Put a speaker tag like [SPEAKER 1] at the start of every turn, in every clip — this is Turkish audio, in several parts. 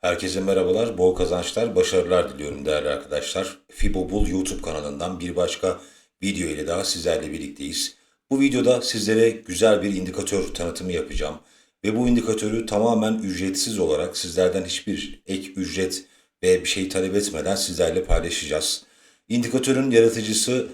[SPEAKER 1] Herkese merhabalar, bol kazançlar, başarılar diliyorum değerli arkadaşlar. Fibobul YouTube kanalından bir başka video ile daha sizlerle birlikteyiz. Bu videoda sizlere güzel bir indikatör tanıtımı yapacağım. Ve bu indikatörü tamamen ücretsiz olarak sizlerden hiçbir ek ücret ve bir şey talep etmeden sizlerle paylaşacağız. İndikatörün yaratıcısı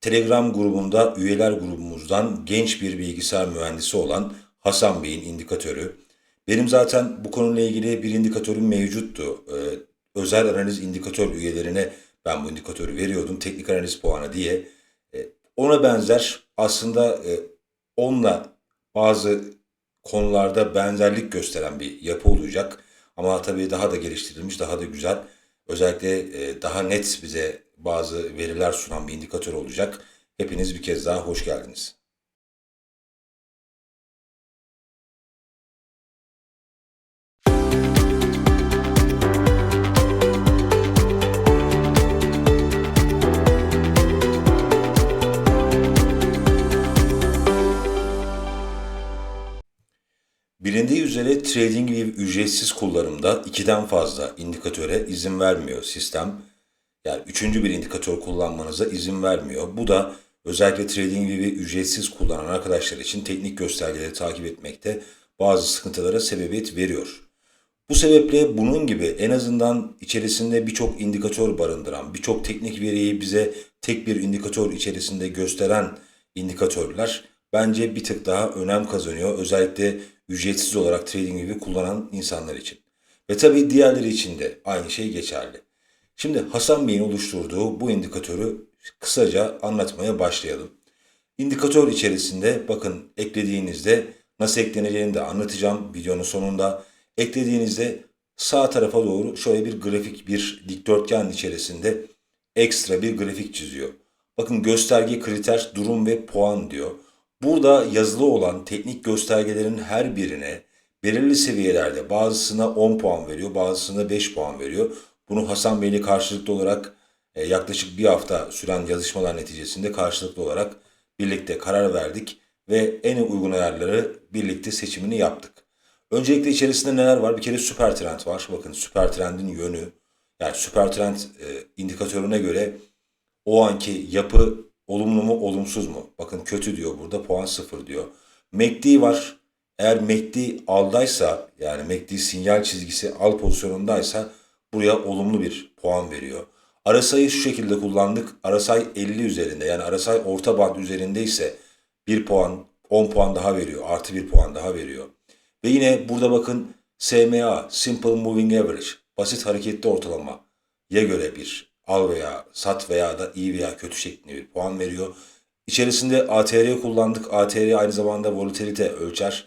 [SPEAKER 1] Telegram grubunda üyeler grubumuzdan genç bir bilgisayar mühendisi olan Hasan Bey'in indikatörü. Benim zaten bu konuyla ilgili bir indikatörüm mevcuttu. Ee, özel analiz indikatör üyelerine ben bu indikatörü veriyordum. Teknik analiz puanı diye. Ee, ona benzer aslında e, onunla bazı konularda benzerlik gösteren bir yapı olacak. Ama tabii daha da geliştirilmiş, daha da güzel. Özellikle e, daha net bize bazı veriler sunan bir indikatör olacak. Hepiniz bir kez daha hoş geldiniz. Üzere TradingView ücretsiz kullanımda ikiden fazla indikatöre izin vermiyor sistem. Yani üçüncü bir indikatör kullanmanıza izin vermiyor. Bu da özellikle TradingView'i ücretsiz kullanan arkadaşlar için teknik göstergeleri takip etmekte bazı sıkıntılara sebebiyet veriyor. Bu sebeple bunun gibi en azından içerisinde birçok indikatör barındıran, birçok teknik veriyi bize tek bir indikatör içerisinde gösteren indikatörler bence bir tık daha önem kazanıyor. Özellikle ücretsiz olarak TradingView'i kullanan insanlar için. Ve tabii diğerleri için de aynı şey geçerli. Şimdi Hasan Bey'in oluşturduğu bu indikatörü kısaca anlatmaya başlayalım. İndikatör içerisinde bakın eklediğinizde nasıl ekleneceğini de anlatacağım videonun sonunda. Eklediğinizde sağ tarafa doğru şöyle bir grafik, bir dikdörtgen içerisinde ekstra bir grafik çiziyor. Bakın gösterge, kriter, durum ve puan diyor. Burada yazılı olan teknik göstergelerin her birine belirli seviyelerde bazısına 10 puan veriyor, bazısına 5 puan veriyor. Bunu Hasan Bey'le karşılıklı olarak e, yaklaşık bir hafta süren yazışmalar neticesinde karşılıklı olarak birlikte karar verdik ve en uygun ayarları birlikte seçimini yaptık. Öncelikle içerisinde neler var? Bir kere süper trend var. Bakın süper trendin yönü. Yani süper trend e, indikatörüne göre o anki yapı olumlu mu olumsuz mu? Bakın kötü diyor burada puan sıfır diyor. MACD var. Eğer MACD aldaysa yani MACD sinyal çizgisi al pozisyonundaysa buraya olumlu bir puan veriyor. RSI'yi şu şekilde kullandık. RSI 50 üzerinde yani RSI orta band üzerinde ise 1 puan 10 puan daha veriyor. Artı 1 puan daha veriyor. Ve yine burada bakın SMA Simple Moving Average basit hareketli ortalama ya göre bir al veya sat veya da iyi veya kötü şeklinde bir puan veriyor. İçerisinde ATR kullandık. ATR aynı zamanda volatilite ölçer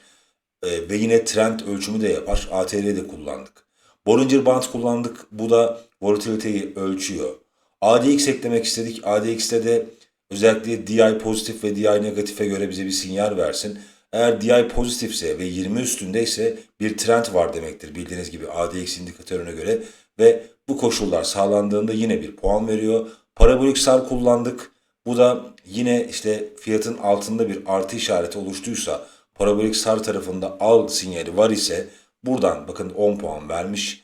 [SPEAKER 1] e, ve yine trend ölçümü de yapar. ATR de kullandık. Bollinger Band kullandık. Bu da volatiliteyi ölçüyor. ADX eklemek istedik. ADX'te de özellikle DI pozitif ve DI negatife göre bize bir sinyal versin. Eğer DI pozitifse ve 20 üstündeyse bir trend var demektir bildiğiniz gibi ADX indikatörüne göre ve bu koşullar sağlandığında yine bir puan veriyor. Parabolik sar kullandık. Bu da yine işte fiyatın altında bir artı işareti oluştuysa parabolik sar tarafında al sinyali var ise buradan bakın 10 puan vermiş.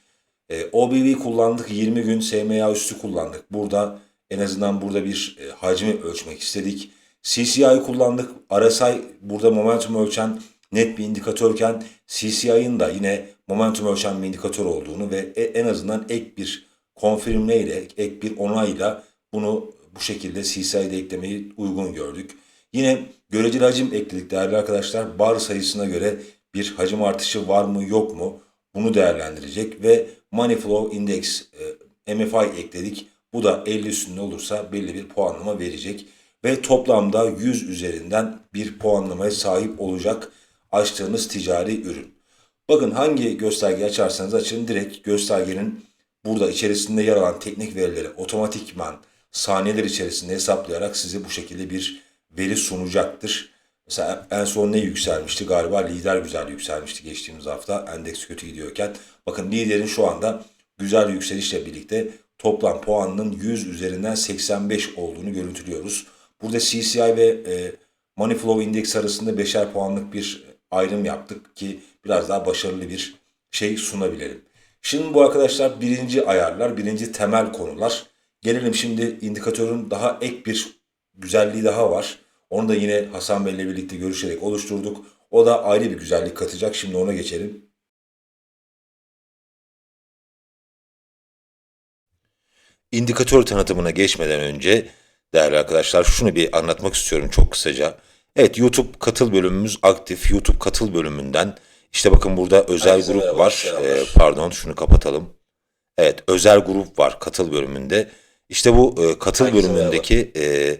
[SPEAKER 1] E, OBV kullandık 20 gün SMA üstü kullandık. Burada en azından burada bir e, hacmi ölçmek istedik. CCI kullandık. RSI burada momentum ölçen net bir indikatörken CCI'ın da yine momentum ölçen indikatör olduğunu ve e- en azından ek bir konfirmle ile ek bir onayla bunu bu şekilde CCI'de eklemeyi uygun gördük. Yine göreceli hacim ekledik değerli arkadaşlar. Bar sayısına göre bir hacim artışı var mı yok mu bunu değerlendirecek ve Money Flow Index e, MFI ekledik. Bu da 50 üstünde olursa belli bir puanlama verecek ve toplamda 100 üzerinden bir puanlamaya sahip olacak açtığınız ticari ürün. Bakın hangi göstergeyi açarsanız açın direkt göstergenin burada içerisinde yer alan teknik verileri otomatikman saniyeler içerisinde hesaplayarak size bu şekilde bir veri sunacaktır. Mesela en son ne yükselmişti? Galiba lider güzel yükselmişti geçtiğimiz hafta. Endeks kötü gidiyorken. Bakın liderin şu anda güzel yükselişle birlikte toplam puanının 100 üzerinden 85 olduğunu görüntülüyoruz. Burada CCI ve e, Money Flow Index arasında beşer puanlık bir ayrım yaptık ki biraz daha başarılı bir şey sunabilelim. Şimdi bu arkadaşlar birinci ayarlar, birinci temel konular. Gelelim şimdi indikatörün daha ek bir güzelliği daha var. Onu da yine Hasan Bey ile birlikte görüşerek oluşturduk. O da ayrı bir güzellik katacak. Şimdi ona geçelim. İndikatör tanıtımına geçmeden önce değerli arkadaşlar şunu bir anlatmak istiyorum çok kısaca. Evet YouTube katıl bölümümüz aktif. YouTube katıl bölümünden işte bakın burada özel
[SPEAKER 2] Herkese
[SPEAKER 1] grup
[SPEAKER 2] merhaba,
[SPEAKER 1] var.
[SPEAKER 2] selamlar.
[SPEAKER 1] Ee, pardon şunu kapatalım. Evet özel grup var katıl bölümünde. İşte bu e, katıl
[SPEAKER 2] Herkese
[SPEAKER 1] bölümündeki e,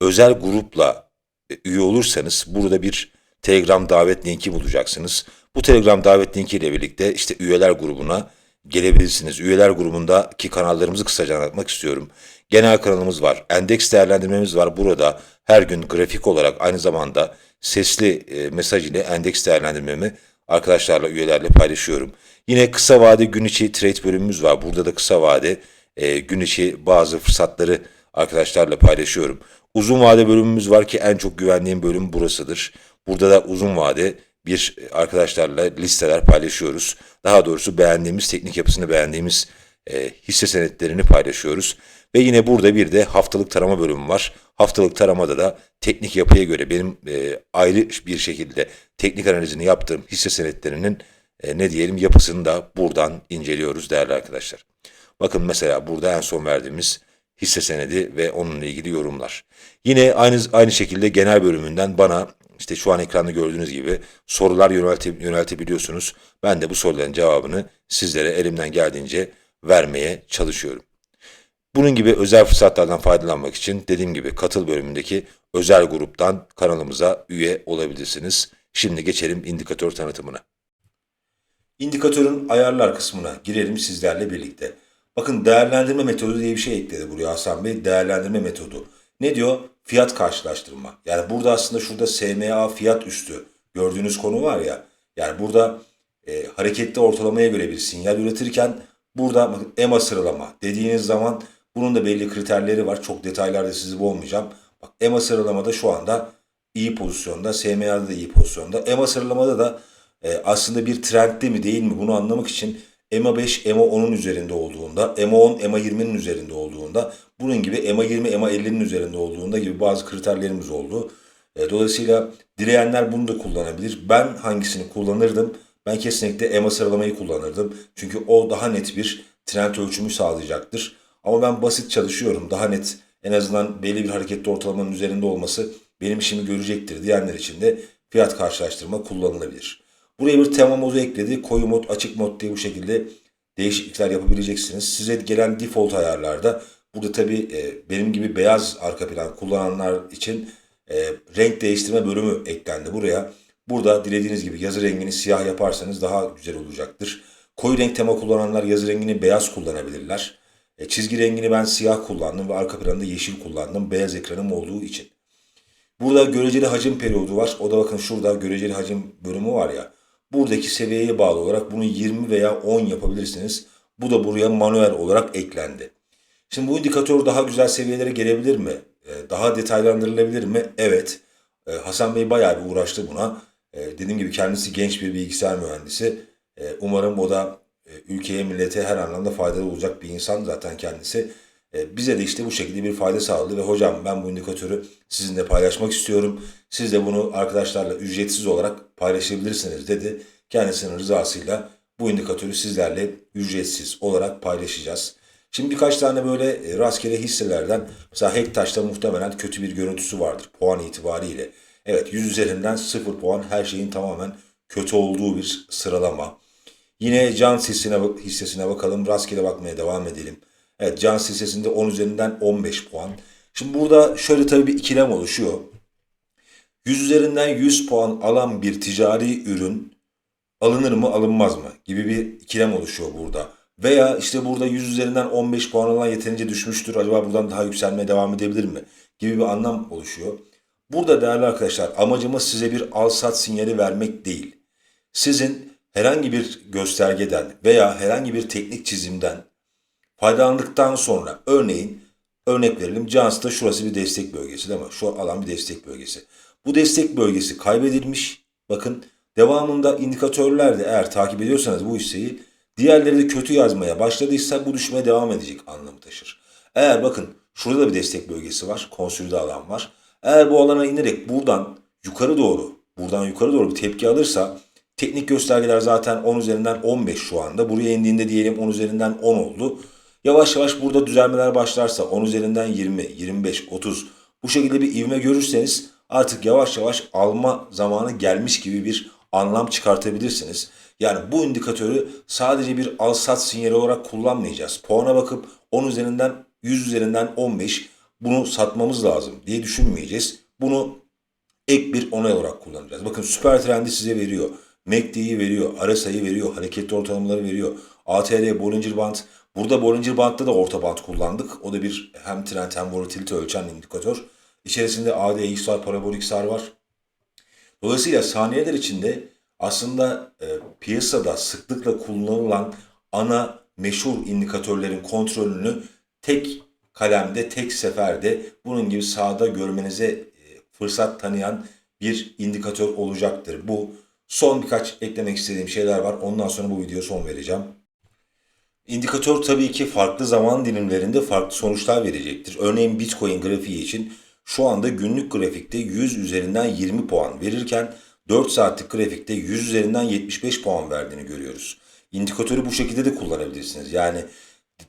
[SPEAKER 1] özel grupla e, üye olursanız burada bir Telegram davet linki bulacaksınız. Bu Telegram davet linki ile birlikte işte üyeler grubuna gelebilirsiniz. Üyeler grubundaki kanallarımızı kısaca anlatmak istiyorum. Genel kanalımız var. Endeks değerlendirmemiz var. Burada her gün grafik olarak aynı zamanda sesli e, mesaj ile endeks değerlendirmemi arkadaşlarla, üyelerle paylaşıyorum. Yine kısa vade gün içi trade bölümümüz var. Burada da kısa vade e, gün içi bazı fırsatları arkadaşlarla paylaşıyorum. Uzun vade bölümümüz var ki en çok güvendiğim bölüm burasıdır. Burada da uzun vade bir e, arkadaşlarla listeler paylaşıyoruz. Daha doğrusu beğendiğimiz, teknik yapısını beğendiğimiz e, hisse senetlerini paylaşıyoruz. Ve yine burada bir de haftalık tarama bölümü var. Haftalık taramada da teknik yapıya göre benim e, ayrı bir şekilde teknik analizini yaptığım hisse senetlerinin e, ne diyelim yapısını da buradan inceliyoruz değerli arkadaşlar. Bakın mesela burada en son verdiğimiz hisse senedi ve onunla ilgili yorumlar. Yine aynı aynı şekilde genel bölümünden bana işte şu an ekranda gördüğünüz gibi sorular yönelte, yöneltebiliyorsunuz. Ben de bu soruların cevabını sizlere elimden geldiğince vermeye çalışıyorum. Bunun gibi özel fırsatlardan faydalanmak için dediğim gibi katıl bölümündeki özel gruptan kanalımıza üye olabilirsiniz. Şimdi geçelim indikatör tanıtımına. İndikatörün ayarlar kısmına girelim sizlerle birlikte. Bakın değerlendirme metodu diye bir şey ekledi buraya Hasan Bey. Değerlendirme metodu. Ne diyor? Fiyat karşılaştırma. Yani burada aslında şurada SMA fiyat üstü gördüğünüz konu var ya. Yani burada e, hareketli ortalamaya göre bir sinyal üretirken burada EMA sıralama dediğiniz zaman bunun da belli kriterleri var. Çok detaylarda sizi boğmayacağım. Bak EMA sıralamada şu anda iyi pozisyonda. SMA'da da iyi pozisyonda. EMA sıralamada da e, aslında bir trendde mi değil mi bunu anlamak için EMA 5, EMA 10'un üzerinde olduğunda, EMA 10, EMA 20'nin üzerinde olduğunda, bunun gibi EMA 20, EMA 50'nin üzerinde olduğunda gibi bazı kriterlerimiz oldu. E, dolayısıyla dileyenler bunu da kullanabilir. Ben hangisini kullanırdım? Ben kesinlikle EMA sıralamayı kullanırdım. Çünkü o daha net bir trend ölçümü sağlayacaktır. Ama ben basit çalışıyorum. Daha net en azından belli bir hareketli ortalamanın üzerinde olması benim işimi görecektir diyenler için de fiyat karşılaştırma kullanılabilir. Buraya bir tema modu ekledi. Koyu mod, açık mod diye bu şekilde değişiklikler yapabileceksiniz. Size gelen default ayarlarda burada tabii e, benim gibi beyaz arka plan kullananlar için e, renk değiştirme bölümü eklendi buraya. Burada dilediğiniz gibi yazı rengini siyah yaparsanız daha güzel olacaktır. Koyu renk tema kullananlar yazı rengini beyaz kullanabilirler. E, çizgi rengini ben siyah kullandım ve arka planda yeşil kullandım beyaz ekranım olduğu için. Burada göreceli hacim periyodu var. O da bakın şurada göreceli hacim bölümü var ya. Buradaki seviyeye bağlı olarak bunu 20 veya 10 yapabilirsiniz. Bu da buraya manuel olarak eklendi. Şimdi bu indikatör daha güzel seviyelere gelebilir mi? Ee, Daha detaylandırılabilir mi? Evet. Ee, Hasan Bey bayağı bir uğraştı buna. Ee, Dediğim gibi kendisi genç bir bilgisayar mühendisi. Umarım o da e, ülkeye, millete her anlamda faydalı olacak bir insan zaten kendisi. Ee, Bize de işte bu şekilde bir fayda sağladı ve hocam ben bu indikatörü sizinle paylaşmak istiyorum. Siz de bunu arkadaşlarla ücretsiz olarak paylaşabilirsiniz dedi. Kendisinin rızasıyla bu indikatörü sizlerle ücretsiz olarak paylaşacağız. Şimdi birkaç tane böyle e, rastgele hisselerden mesela Hektaş'ta muhtemelen kötü bir görüntüsü vardır puan itibariyle. Evet 100 üzerinden 0 puan her şeyin tamamen kötü olduğu bir sıralama. Yine Can hissesine, hissesine bakalım. Rastgele bakmaya devam edelim. Evet Can hissesinde 10 üzerinden 15 puan. Şimdi burada şöyle tabii bir ikilem oluşuyor. 100 üzerinden 100 puan alan bir ticari ürün alınır mı alınmaz mı gibi bir ikilem oluşuyor burada. Veya işte burada 100 üzerinden 15 puan alan yeterince düşmüştür. Acaba buradan daha yükselmeye devam edebilir mi? Gibi bir anlam oluşuyor. Burada değerli arkadaşlar amacımız size bir al sat sinyali vermek değil. Sizin herhangi bir göstergeden veya herhangi bir teknik çizimden faydalandıktan sonra örneğin örnek verelim Johns'ta şurası bir destek bölgesi değil mi? Şu alan bir destek bölgesi. Bu destek bölgesi kaybedilmiş. Bakın devamında indikatörlerde eğer takip ediyorsanız bu hisseyi Diğerleri de kötü yazmaya başladıysa bu düşmeye devam edecek anlamı taşır. Eğer bakın şurada da bir destek bölgesi var. Konsülde alan var. Eğer bu alana inerek buradan yukarı doğru, buradan yukarı doğru bir tepki alırsa teknik göstergeler zaten 10 üzerinden 15 şu anda. Buraya indiğinde diyelim 10 üzerinden 10 oldu. Yavaş yavaş burada düzelmeler başlarsa 10 üzerinden 20, 25, 30 bu şekilde bir ivme görürseniz artık yavaş yavaş alma zamanı gelmiş gibi bir anlam çıkartabilirsiniz. Yani bu indikatörü sadece bir al sat sinyali olarak kullanmayacağız. Puana bakıp 10 üzerinden 100 üzerinden 15 bunu satmamız lazım diye düşünmeyeceğiz. Bunu ek bir onay olarak kullanacağız. Bakın süper trendi size veriyor. MACD'yi veriyor. RSI'yi veriyor. Hareketli ortalamaları veriyor. ATR, Bollinger Band. Burada Bollinger Band'da da orta band kullandık. O da bir hem trend hem volatilite ölçen indikatör. İçerisinde ADX var, parabolik var. Dolayısıyla saniyeler içinde aslında e, piyasada sıklıkla kullanılan ana meşhur indikatörlerin kontrolünü tek kalemde, tek seferde bunun gibi sahada görmenize e, fırsat tanıyan bir indikatör olacaktır. Bu son birkaç eklemek istediğim şeyler var. Ondan sonra bu videoya son vereceğim. İndikatör tabii ki farklı zaman dilimlerinde farklı sonuçlar verecektir. Örneğin Bitcoin grafiği için şu anda günlük grafikte 100 üzerinden 20 puan verirken 4 saatlik grafikte 100 üzerinden 75 puan verdiğini görüyoruz. İndikatörü bu şekilde de kullanabilirsiniz. Yani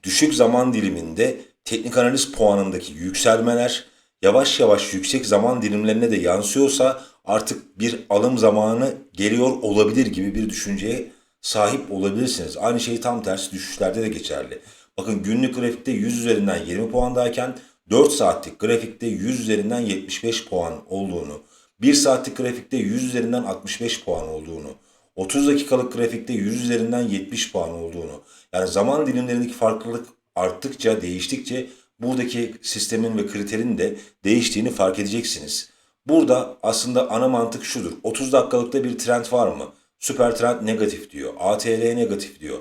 [SPEAKER 1] düşük zaman diliminde teknik analiz puanındaki yükselmeler yavaş yavaş yüksek zaman dilimlerine de yansıyorsa artık bir alım zamanı geliyor olabilir gibi bir düşünceye sahip olabilirsiniz. Aynı şey tam tersi düşüşlerde de geçerli. Bakın günlük grafikte 100 üzerinden 20 puandayken 4 saatlik grafikte 100 üzerinden 75 puan olduğunu, 1 saatlik grafikte 100 üzerinden 65 puan olduğunu, 30 dakikalık grafikte 100 üzerinden 70 puan olduğunu, yani zaman dilimlerindeki farklılık arttıkça, değiştikçe buradaki sistemin ve kriterin de değiştiğini fark edeceksiniz. Burada aslında ana mantık şudur. 30 dakikalıkta bir trend var mı? Süper trend negatif diyor. ATR negatif diyor.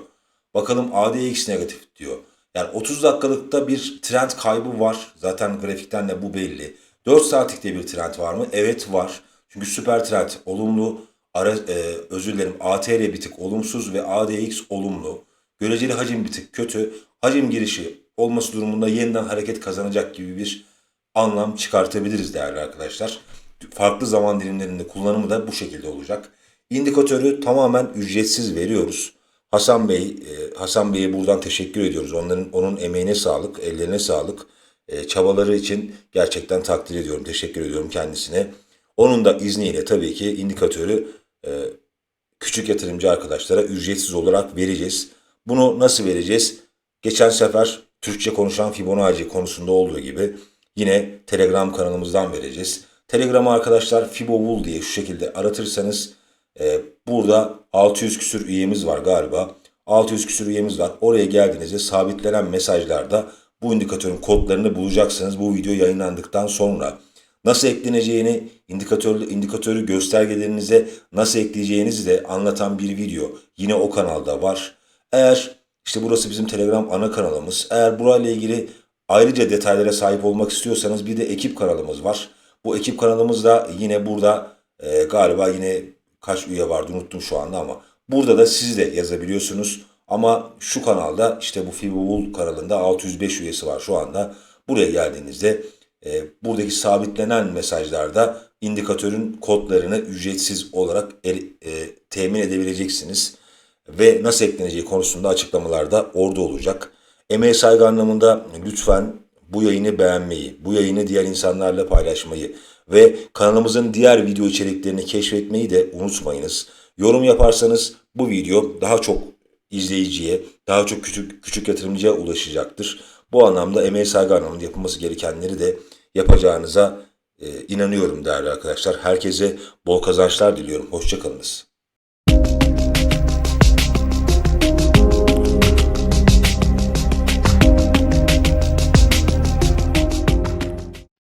[SPEAKER 1] Bakalım ADX negatif diyor. Yani 30 dakikalıkta bir trend kaybı var. Zaten grafikten de bu belli. 4 saatlikte bir trend var mı? Evet var. Çünkü süper trend olumlu. Ara, e, özür dilerim ATR bir tık olumsuz ve ADX olumlu. Göreceli hacim bir tık kötü. Hacim girişi olması durumunda yeniden hareket kazanacak gibi bir anlam çıkartabiliriz değerli arkadaşlar. Farklı zaman dilimlerinde kullanımı da bu şekilde olacak. İndikatörü tamamen ücretsiz veriyoruz. Hasan Bey, e, Hasan Bey'e buradan teşekkür ediyoruz. Onların onun emeğine sağlık, ellerine sağlık. E, çabaları için gerçekten takdir ediyorum, teşekkür ediyorum kendisine. Onun da izniyle tabii ki indikatörü e, küçük yatırımcı arkadaşlara ücretsiz olarak vereceğiz. Bunu nasıl vereceğiz? Geçen sefer Türkçe konuşan Fibonacci konusunda olduğu gibi yine Telegram kanalımızdan vereceğiz. Telegram'ı arkadaşlar Fibovul diye şu şekilde aratırsanız e, burada 600 küsür üyemiz var galiba. 600 küsür üyemiz var. Oraya geldiğinizde sabitlenen mesajlarda bu indikatörün kodlarını bulacaksınız bu video yayınlandıktan sonra. Nasıl ekleneceğini, indikatör, indikatörü göstergelerinize nasıl ekleyeceğinizi de anlatan bir video yine o kanalda var. Eğer işte burası bizim Telegram ana kanalımız. Eğer burayla ilgili ayrıca detaylara sahip olmak istiyorsanız bir de ekip kanalımız var. Bu ekip kanalımızda yine burada e, galiba yine kaç üye vardı unuttum şu anda ama burada da siz de yazabiliyorsunuz. Ama şu kanalda işte bu Fibovul kanalında 605 üyesi var şu anda. Buraya geldiğinizde e, buradaki sabitlenen mesajlarda indikatörün kodlarını ücretsiz olarak e, temin edebileceksiniz. Ve nasıl ekleneceği konusunda açıklamalarda orada olacak. Emeğe saygı anlamında lütfen bu yayını beğenmeyi, bu yayını diğer insanlarla paylaşmayı ve kanalımızın diğer video içeriklerini keşfetmeyi de unutmayınız. Yorum yaparsanız bu video daha çok izleyiciye, daha çok küçük küçük yatırımcıya ulaşacaktır. Bu anlamda emeğe saygı anlamında yapılması gerekenleri de yapacağınıza e, inanıyorum değerli arkadaşlar. Herkese bol kazançlar diliyorum. Hoşçakalınız.